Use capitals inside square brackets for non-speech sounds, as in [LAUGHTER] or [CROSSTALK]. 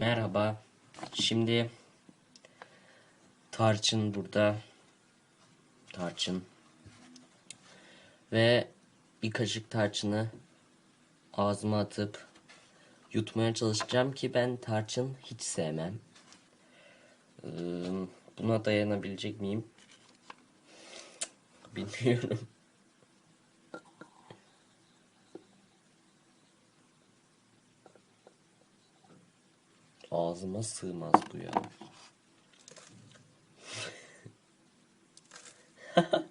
Merhaba. Şimdi tarçın burada. Tarçın. Ve bir kaşık tarçını ağzıma atıp yutmaya çalışacağım ki ben tarçın hiç sevmem. Buna dayanabilecek miyim? [LAUGHS] Bilmiyorum. Ağzıma sığmaz bu ya. [LAUGHS]